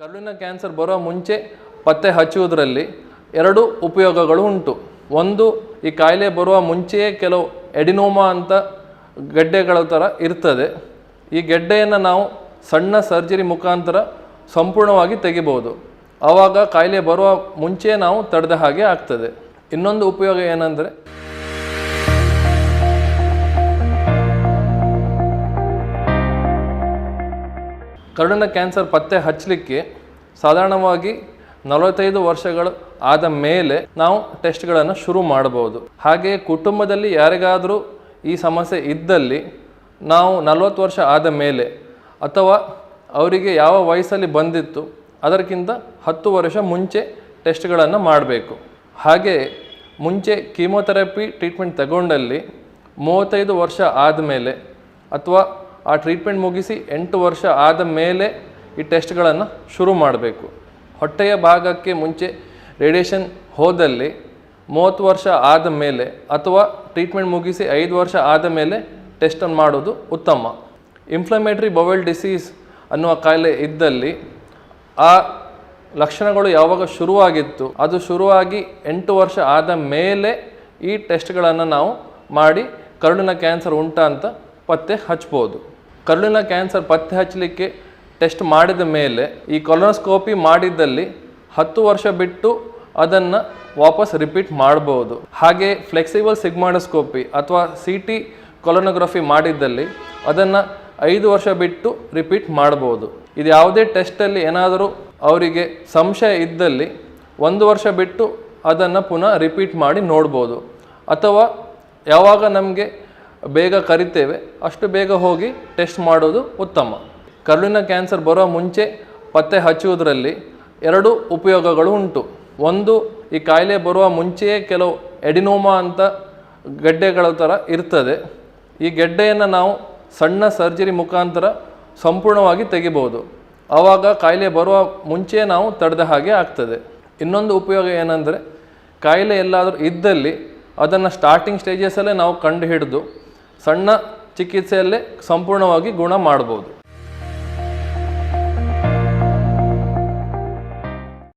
ಕರುಳಿನ ಕ್ಯಾನ್ಸರ್ ಬರೋ ಮುಂಚೆ ಪತ್ತೆ ಹಚ್ಚುವುದರಲ್ಲಿ ಎರಡು ಉಪಯೋಗಗಳು ಉಂಟು. ಒಂದು, ಈ ಕಾಯಿಲೆ ಬರುವ ಮುಂಚೆಯೇ ಕೆಲವು ಎಡಿನೋಮಾ ಅಂತ ಗೆಡ್ಡೆಗಳ ಥರ ಇರ್ತದೆ. ಈ ಗೆಡ್ಡೆಯನ್ನು ನಾವು ಸಣ್ಣ ಸರ್ಜರಿ ಮುಖಾಂತರ ಸಂಪೂರ್ಣವಾಗಿ ತೆಗಿಬೋದು. ಆವಾಗ ಕಾಯಿಲೆ ಬರುವ ಮುಂಚೆ ನಾವು ತಡೆದ ಹಾಗೆ ಆಗ್ತದೆ. ಇನ್ನೊಂದು ಉಪಯೋಗ ಏನಂದರೆ ಕರುಳಿನ ಕ್ಯಾನ್ಸರ್ ಪತ್ತೆ ಹಚ್ಚಲಿಕ್ಕೆ ಸಾಧಾರಣವಾಗಿ ನಲವತ್ತೈದು ವರ್ಷಗಳು ಆದ ಮೇಲೆ ನಾವು ಟೆಸ್ಟ್ಗಳನ್ನು ಶುರು ಮಾಡಬಹುದು. ಹಾಗೆಯೇ ಕುಟುಂಬದಲ್ಲಿ ಯಾರಿಗಾದರೂ ಈ ಸಮಸ್ಯೆ ಇದ್ದಲ್ಲಿ ನಾವು ನಲವತ್ತು ವರ್ಷ ಆದ ಮೇಲೆ ಅಥವಾ ಅವರಿಗೆ ಯಾವ ವಯಸ್ಸಲ್ಲಿ ಬಂದಿತ್ತು ಅದಕ್ಕಿಂತ ಹತ್ತು ವರ್ಷ ಮುಂಚೆ ಟೆಸ್ಟ್ಗಳನ್ನು ಮಾಡಬೇಕು. ಹಾಗೆ ಮುಂಚೆ ಕೀಮೋಥೆರಪಿ ಟ್ರೀಟ್ಮೆಂಟ್ ತಗೊಂಡಲ್ಲಿ ಮೂವತ್ತೈದು ವರ್ಷ ಆದಮೇಲೆ ಅಥವಾ ಆ ಟ್ರೀಟ್ಮೆಂಟ್ ಮುಗಿಸಿ ಎಂಟು ವರ್ಷ ಆದ ಮೇಲೆ ಈ ಟೆಸ್ಟ್ಗಳನ್ನು ಶುರು ಮಾಡಬೇಕು. ಹೊಟ್ಟೆಯ ಭಾಗಕ್ಕೆ ಮುಂಚೆ ರೇಡಿಯೇಷನ್ ಹೋದಲ್ಲಿ ಮೂವತ್ತು ವರ್ಷ ಆದ ಮೇಲೆ ಅಥವಾ ಟ್ರೀಟ್ಮೆಂಟ್ ಮುಗಿಸಿ ಐದು ವರ್ಷ ಆದ ಮೇಲೆ ಟೆಸ್ಟನ್ನು ಮಾಡೋದು ಉತ್ತಮ. ಇನ್ಫ್ಲಮೇಟ್ರಿ ಬವೆಲ್ ಡಿಸೀಸ್ ಅನ್ನುವ ಕಾಯಿಲೆ ಇದ್ದಲ್ಲಿ ಆ ಲಕ್ಷಣಗಳು ಯಾವಾಗ ಶುರುವಾಗಿತ್ತು, ಅದು ಶುರುವಾಗಿ ಎಂಟು ವರ್ಷ ಆದ ಮೇಲೆ ಈ ಟೆಸ್ಟ್ಗಳನ್ನು ನಾವು ಮಾಡಿ ಕರುಳಿನ ಕ್ಯಾನ್ಸರ್ ಉಂಟಾ ಅಂತ ಪತ್ತೆ ಹಚ್ಬೋದು. ಕರುಳಿನ ಕ್ಯಾನ್ಸರ್ ಪತ್ತೆ ಹಚ್ಚಲಿಕ್ಕೆ ಟೆಸ್ಟ್ ಮಾಡಿದ ಮೇಲೆ ಈ ಕೊಲೊನೋಸ್ಕೋಪಿ ಮಾಡಿದ್ದಲ್ಲಿ ಹತ್ತು ವರ್ಷ ಬಿಟ್ಟು ಅದನ್ನು ವಾಪಸ್ ರಿಪೀಟ್ ಮಾಡ್ಬೋದು. ಹಾಗೆ ಫ್ಲೆಕ್ಸಿಬಲ್ ಸಿಗ್ಮಾಡೋಸ್ಕೋಪಿ ಅಥವಾ ಸಿ ಟಿ ಕೊಲೊನೋಗ್ರಫಿ ಮಾಡಿದ್ದಲ್ಲಿ ಅದನ್ನು ಐದು ವರ್ಷ ಬಿಟ್ಟು ರಿಪೀಟ್ ಮಾಡ್ಬೋದು. ಇದು ಯಾವುದೇ ಟೆಸ್ಟಲ್ಲಿ ಏನಾದರೂ ಅವರಿಗೆ ಸಂಶಯ ಇದ್ದಲ್ಲಿ ಒಂದು ವರ್ಷ ಬಿಟ್ಟು ಅದನ್ನು ಪುನಃ ರಿಪೀಟ್ ಮಾಡಿ ನೋಡ್ಬೋದು. ಅಥವಾ ಯಾವಾಗ ನಮಗೆ ಬೇಗ ಕರಿತೇವೆ. ಅಷ್ಟು ಬೇಗ ಹೋಗಿ ಟೆಸ್ಟ್ ಮಾಡೋದು ಉತ್ತಮ. ಕರುಳಿನ ಕ್ಯಾನ್ಸರ್ ಬರೋ ಮುಂಚೆ ಪತ್ತೆ ಹಚ್ಚುವುದರಲ್ಲಿ ಎರಡು ಉಪಯೋಗಗಳು ಉಂಟು. ಒಂದು, ಈ ಕಾಯಿಲೆ ಬರುವ ಮುಂಚೆಯೇ ಕೆಲವು ಎಡಿನೋಮಾ ಅಂತ ಗೆಡ್ಡೆಗಳ ಥರ ಇರ್ತದೆ. ಈ ಗೆಡ್ಡೆಯನ್ನು ನಾವು ಸಣ್ಣ ಸರ್ಜರಿ ಮುಖಾಂತರ ಸಂಪೂರ್ಣವಾಗಿ ತೆಗಿಬೋದು. ಆವಾಗ ಕಾಯಿಲೆ ಬರುವ ಮುಂಚೆ ನಾವು ತಡೆದ ಹಾಗೆ ಆಗ್ತದೆ. ಇನ್ನೊಂದು ಉಪಯೋಗ ಏನಂದರೆ, ಕಾಯಿಲೆ ಎಲ್ಲಾದರೂ ಇದ್ದಲ್ಲಿ ಅದನ್ನು ಸ್ಟಾರ್ಟಿಂಗ್ ಸ್ಟೇಜಸ್ಸಲ್ಲೇ ನಾವು ಕಂಡು ಹಿಡಿದು ಸಣ್ಣ ಚಿಕಿತ್ಸೆಯಲ್ಲೇ ಸಂಪೂರ್ಣವಾಗಿ ಗುಣ ಮಾಡ್ಬೋದು.